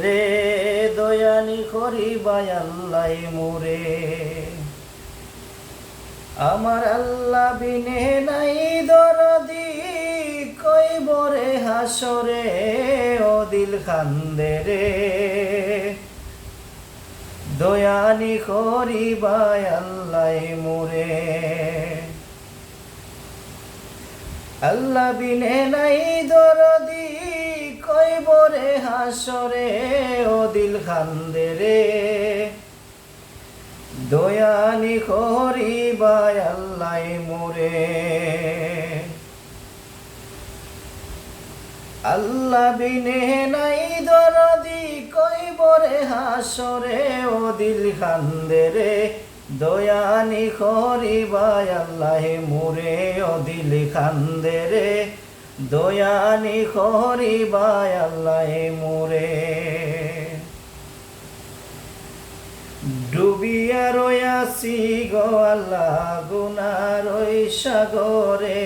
রে দয়ানি করিবাই আল্লাহ মোরে। আমার আল্লাহ বিনে নাই দরদি কইবরে হাসরে ও দিল খান্দে রে। দয়ানি করিবাই আল্লাহ মোরে। আল্লাহ বিনে নাই দরদি কইবরে হাসরে, ও দিল খান্দে রে। দয়ানি করিবাই আল্লাহ মোরে। আল্লাহ বিনে নাই দরদি কইবরে হাসরে, ও দিল খান্দে রে। দয়ানি করিবাই আল্লাহ মোরে, ও দিল খান্দে রে। দয়ানি করিবাই আল্লাহ মোরে। ডুবিয়া রয়াসি গো আল্লাহ গুনার সাগরে।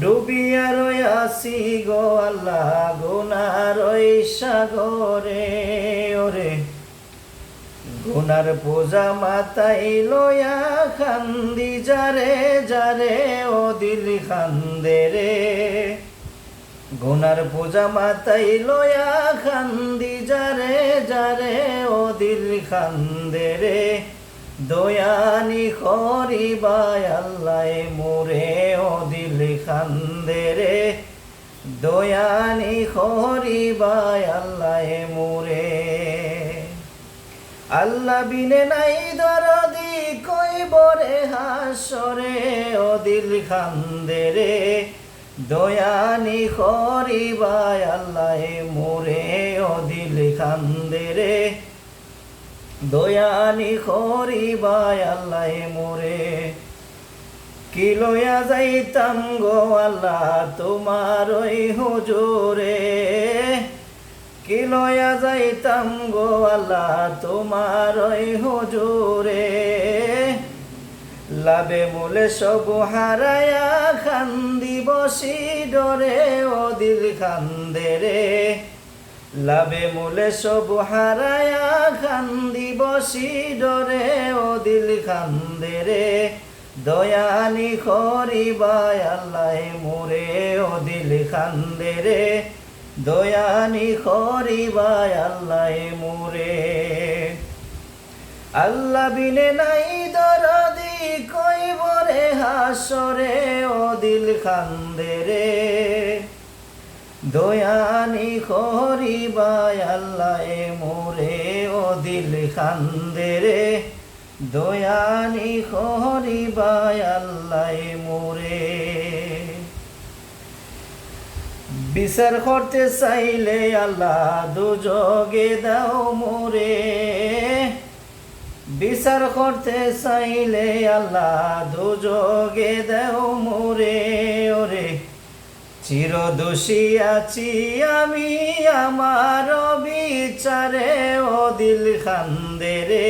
ডুবিয়া রয়াসি গো আল্লাহ গুনার সাগরে। ওরে গুনার পূজা মাতাই লয়া খান্দি, যারে যারে ও দিল খান্দে রে। গুনার পূজা মাতাই লয়া খান্দি, যারে যারে ও দিল খান্দে রে। দয়ানি করিবাই আল্লাহ মোরে ও দিল খান্দে রে। দয়ানি করিবাই আল্লাহ মোরে আল্লাহ বিনে নাই দরদি কইবরে হাসরে, ও দিল খান্দে রে দয়ানি করিবাই আল্লাহ মোরে, ও দিল খান্দে রে দয়ানি করিবাই আল্লাহ মোরে। কি লয়া যাইতাম গো আল্লাহ তোমার ওই হুজুরে। কি লয়া যাইতাম গো আল্লাহ তোমার ওই হুজুরে? লাভে মূলে সব হারায়া খান্দি বসি ডরে ও দিল খান্দে রে। লাভে মূলে সব হারায়া খান্দি বসি ডরে ও দিল খান্দে রে। দয়ানি করিবাই আল্লাহ মোরে ও দিল খান্দে রে। দয়ানি করিবাই আল্লাহ মোরে। আল্লাহ বিনে নাই দরদি কইবরে হাসরে ও দিল খান্দে রে। দয়ানি করিবাই আল্লাহ মোরে ও দিল খান্দে রে। দয়ানি করিবাই আল্লাহ মোরে। বিচার করতে চাইলে আল্লাহ দুযোগে দাও মোরে। বিচার করতে চাইলে আল্লাহ দুযোগে দাও মোরে। ওরে চির দোষী আছি আমি আমার বিচারে ও দিল খান্দে রে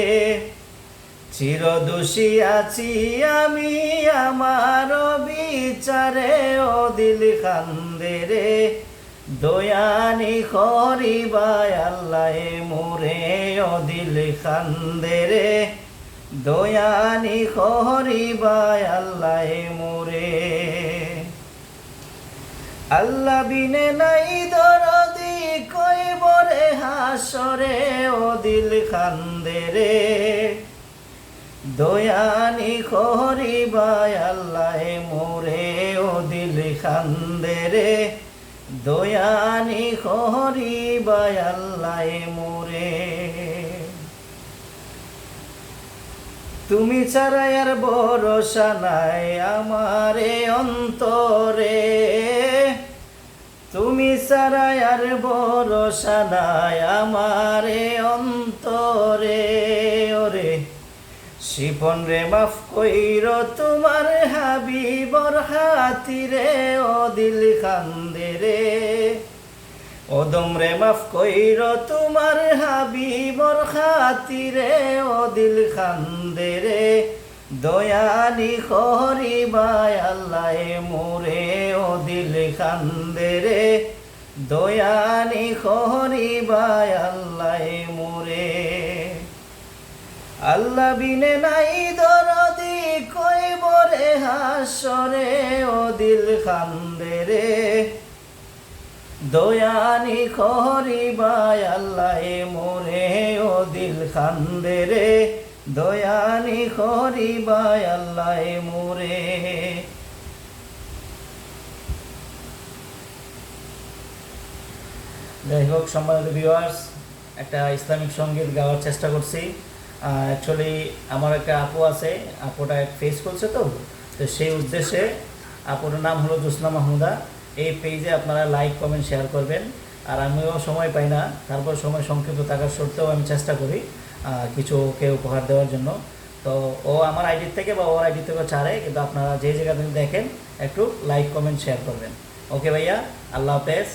চির দোষী আছি আমি, আমার বিচারে ও দিল খান্দে রে দয়ানি করিবাই আল্লাহ মোরে ও দিল খান্দে রে দয়ানি করিবাই আল্লাহ মোরে। আল্লাহ বিনে নাই দরদি কইবরে হাসরে ও দিল খান্দে রে। দয়ানি করিবাই আল্লাহ মোরে ও দিল খান্দে রে। দয়ানি করিবাই আল্লাহ মোরে। তুমি ছাড়া আর ভরসা নাই আমারে অন্তরে। তুমি ছাড়া আর ভরসা নাই আমারে অন্তরে। শিপন রে মাফ কইর তোমার হাবিবর হাতিরে, ও দিল খান্দে রে। ওদম রে মাফ কইর তোমার হাবিবর খাতিরে ও দিল খান্দে রে দয়ানি করিবাই আল্লাহ মোরে, ও দিল খান্দে রে দয়ানি খরিবায় আল্লাহ মোরে। আল্লাহ বিনে নাই দরদি, কই বরে হাসরে ও দিল খান্দে রে। দয়ানি খরিবায় আল্লাহ মোরে ও দিল খান্দে রে। দয়ানি খরিবায় আল্লাহ মোরে যাই হোক, সম্মানিত ভিউয়ার্স একটা ইসলামিক সংগীত গাওয়ার চেষ্টা করছি। অ্যাকচুয়ালি আমার একটা আপু আছে, আপুটা ফেস করছে তো তো সেই উদ্দেশ্যে আপুর নাম হলো জোসনা মাহমুদা। এই পেজে আপনারা লাইক কমেন্ট শেয়ার করবেন। আর আমিও সময় পাই না, তারপর সময় সংক্ষিপ্ত থাকার সত্ত্বেও আমি চেষ্টা করি কিছু ওকে উপহার দেওয়ার জন্য। তো ও আমার আইডি থেকে বা ওর আইডি থেকে ছাড়ে, কিন্তু আপনারা যে জায়গা থেকে দেখেন, একটু লাইক কমেন্ট শেয়ার করবেন। ওকে ভাইয়া, আল্লাহ হাফেজ।